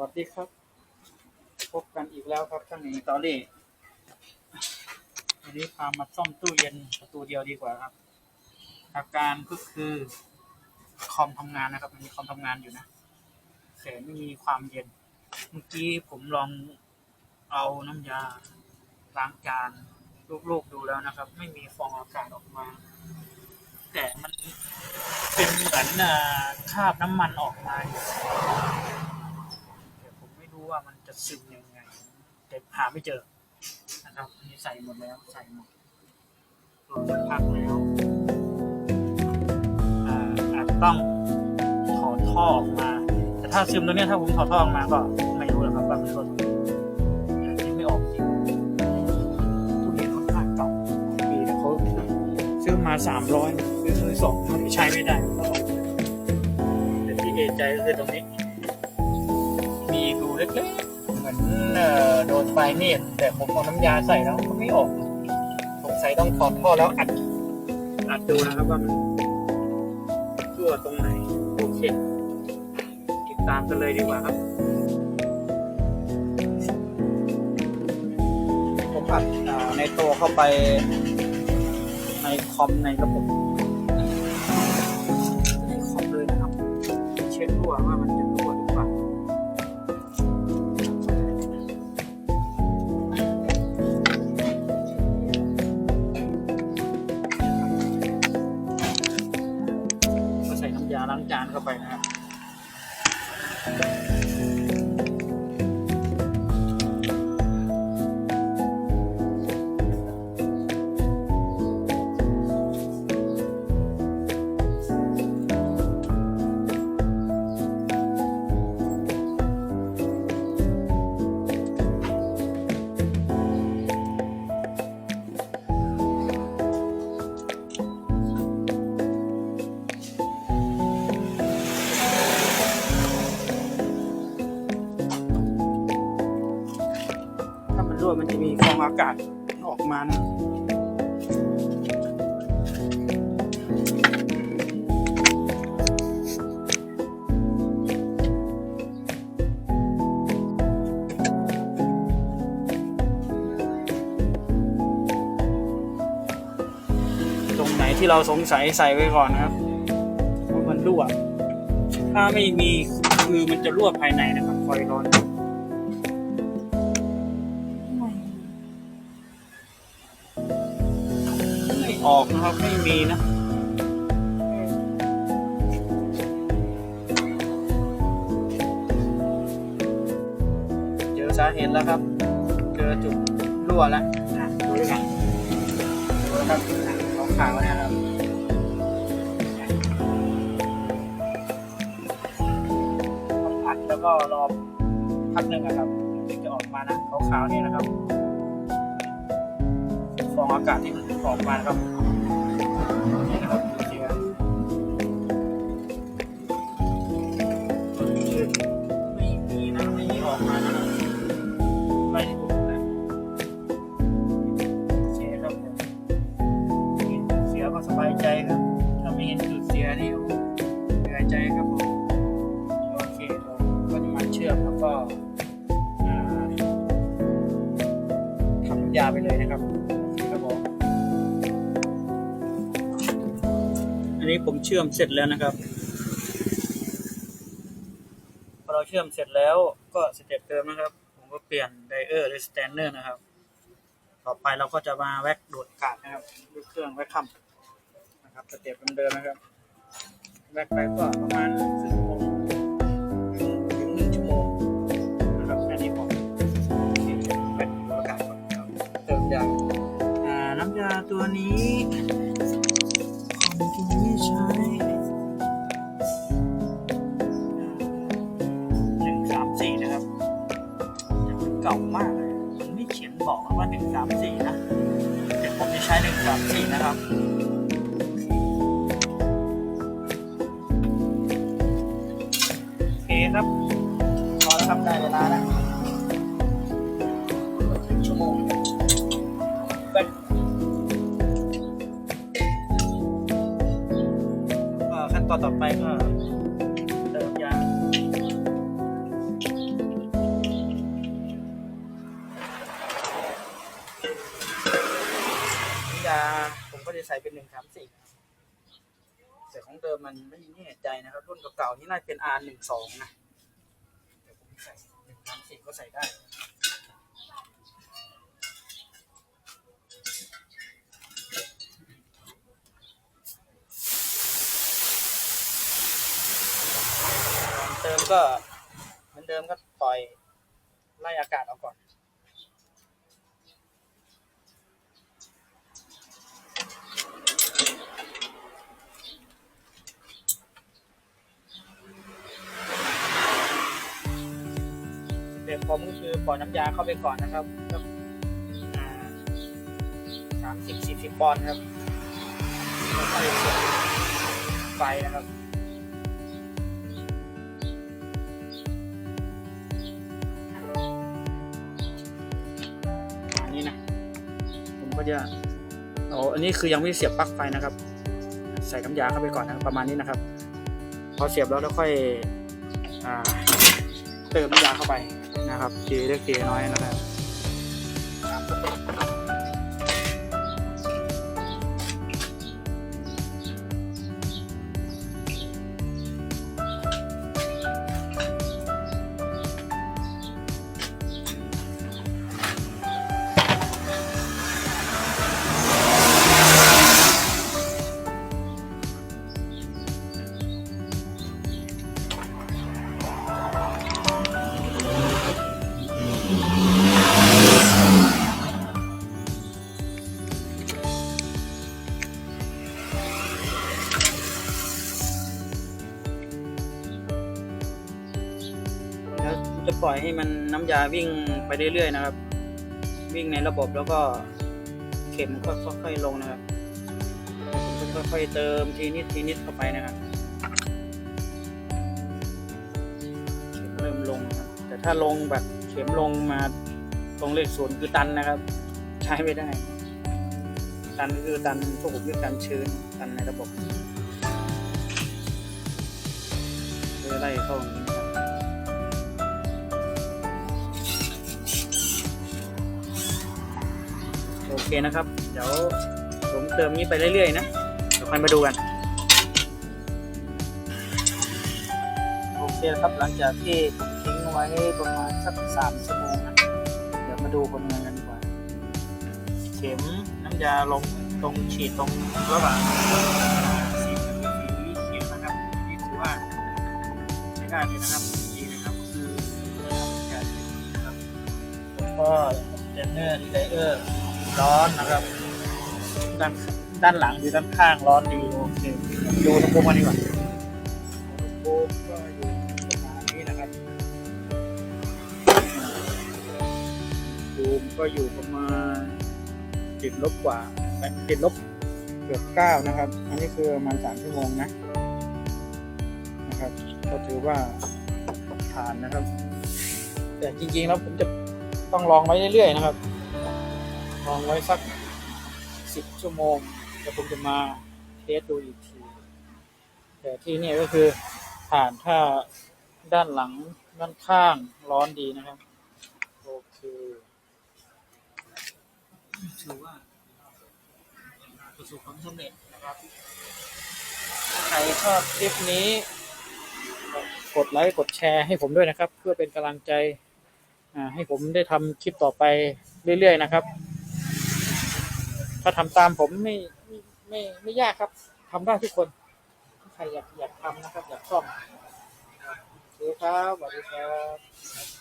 วัสดีครับ พบกันอีกแล้วครับช่างหนิงตอรี่วันนี้พามาซ่อมตู้เย็นประตูเดียวดีกว่าครับ อาการก็คือคอมทำงานนะครับ มันมีคอมทำงานอยู่นะแต่ไม่มีความเย็น เมื่อกี้ผมลองเอาน้ำยาล้างจานลูกๆดูแล้วนะครับ ไม่มีฟองอากาศออกมา แต่มันเป็นเหมือนคราบน้ำมันออกมาอยู่แต่ผมไม่รู้ ว่ามันจะซึมยังไง แต่หาไม่เจอนะครับนี่ใส่หมดแล้วใส่หมดรอสักพักแล้วอ่าอาจจะต้องถอดท่อออกมา แต่ถ้าซึมตัวเนี้ยถ้าผมถอดท่อออกมาก็ไม่รู้แล้วครับว่ามันลดอันนี้ไม่ออกจริงตู้เย็นค่อนข้างเก่าปีแต่เขาซื้อมาสามร้อยซื้อสองมันใช้ไม่ได้ก็กแต่ที่เอใจก็คือตรงนี้ เล็กๆ เหมือนเอ่อโดนไฟเนี่แต่ผมเอาน้ำยาใส่แล้วมันไม่ออก สงสัยต้องถอดท่อแล้วอัด อัดดูนะครับว่ามันรั่วตรงไหนโอเคติดตามกันเลยดีกว่าครับ ผมอัดในตัวเข้าไปในคอมในระบบ ถ้ กาศออกมานะตรงไหนที่เราสงสัยใส่ไว้ก่อนนะครับว่ามันรั่ว ถ้าไม่มีคือมันจะรั่วภายในนะครับคอยร้อน ออกนะครับไม่มีนะเจอสาเหตุแล้วครับ เจอจุดรั่วแล้วนะดูด้วยกันดูนะครับของขาวๆเนี่ยครับต้องอัดแล้วก็รอพักหนึ่งนะครับถึงจะออกมานะขาวๆนี่นะครับ ฟองอากาศที่มันออกมานะครับนี่นะครับดูสิครับไม่มีนะไม่มีออกมานะครับไม่ถูกนะโอเคครับผมเห็นจุดเสียก็สบายใจครับ ถ้าไม่เห็นจุดเสียนี่เหนื่อยใจครับผมโอเคเราก็จะมาเชื่อมแล้วก็ทำยาไปเลยนะครับ นนี้ผมเชื่อมเสร็จแล้วนะครับพอเราเชื่อมเสร็จแล้วก็สเต็ปเดิมนะครับ ผมก็เปลี่ยนไดเออร์หรือสแตนเนอร์นะครับ ต่อไปเราก็จะมาแว็กดูดอากาศนะครับด้วยเครื่องแว็กคัมนะครับสเต็ปเดิมนะครับแว็กไปก็ประมาณครึ่งชั่วโมงถึงหนึ่งชั่วโมงนะครับแค่นี้พอโอเคแว็กดูดกาศก่อนครับเติมยางอ่าน้ำยาตัวนี้ของตัวนี้ ใช้หนึ่งสามสี่นะครับแต่มันเก่ามากเลยมันไม่เขียนบอกว่าหนึ่งสามสี่นะแต่ผมจะใช้หนึ่งสามสี่นะครับโอเคครับพอแล้วครับได้เวลาแล้ว ก็ต่อไปก็เติมยายาผมก็จะใส่เป็นหนึ่งสามสี่แต่ของเดิมมันไม่แน่ใจนะครับ รุ่นเก่าๆนี่น่าจะเป็น R หนึ่งสองนะแต่ผมใส่หนึ่งสามสี่ก็ใส่ได้ ก็เหมือนเดิมก็ปล่อยไล่อากาศออกก่อน เด็กผมก็คือปล่อยน้ำยาเข้าไปก่อนนะครับสามสิบสี่สิบปอนด์ครับแล้วค่อยเสียบไฟนะครับ ก็จะโอ้อันนี้คือยังไม่เสียบปลั๊กไฟนะครับ ใส่น้ำยาเข้าไปก่อนนะรประมาณนี้นะครับ พอเสียบแล้วแล้วค่อยอเติมน้ำยาเข้าไปนะครับทีเล็กทีน้อยนะครับ ปล่อยให้มันน้ำยาวิ่งไปเรื่อยๆนะครับ วิ่งในระบบแล้วก็เข็มก็ค่อยๆลงนะครับค่อยๆเติมทีนิดทีนิดเข้าไปนะครับเข็มเริ่มลงนะครับแต่ถ้าลงแบบเข็มลงมาตรงเลขศูนย์คือตันนะครับ ใช้ไม่ได้ ตันคือตันพวกผมเรียกตันชื้นตันในระบบเลยไล่เข้าอย่างนี้ เคนะครับ เดี๋ยวผมเติมนี้ไปเรื่อยๆนะ เดี๋ยวค่อยมาดูกัน โอเคครับหลังจากที่ผมทิ้งไว้ประมาณสักสามชั่วโมงนะ เดี๋ยวมาดูผลงานกันดีกว่า เข็มน้ำยาลงตรงฉีดตรงระหว่างสีสีเขียวนะครับนี่ถือว่าใช้ได้เลยนะครับดีนะครับคือน้ำยานะครับแล้วก็เจนเนอร์ดีไดเออร์ ร้อนนะครับด้านด้านหลังหรือด้านข้างร้อนดีโอเคดูอุณหภูมิกันดีกว่าอุณหภูมิก็อยู่ประมาณนี้นะครับภูมิก็อยู่ประมาณติดลบกว่าติดลบเกือบเก้านะครับ อันนี้คือประมาณสามชั่วโมงนะนะครับก็ถือว่าผ่านนะครับ แต่จริงๆแล้วผมจะต้องลองไว้เรื่อยๆนะครับ ลองไว้สักสิบชั่วโมงเดี๋ยวผมจะมาเทสดูอีกที แต่ที่นี่ก็คือผ่านถ้าด้านหลังด้านข้างร้อนดีนะครับ โอเคถือว่าประสบความสำเร็จนะครับถ้าใครชอบคลิปนี้ กดไลค์กดแชร์ให้ผมด้วยนะครับ เพื่อเป็นกำลังใจให้ผมได้ทำคลิปต่อไปเรื่อยๆนะครับ ถ้าทำตามผมไม่ไม่ไม่ไม่ยากครับทำได้ทุกคนใครอยากอยากทำนะครับ อยากซ่อมโอเคครับสวัสดีครับ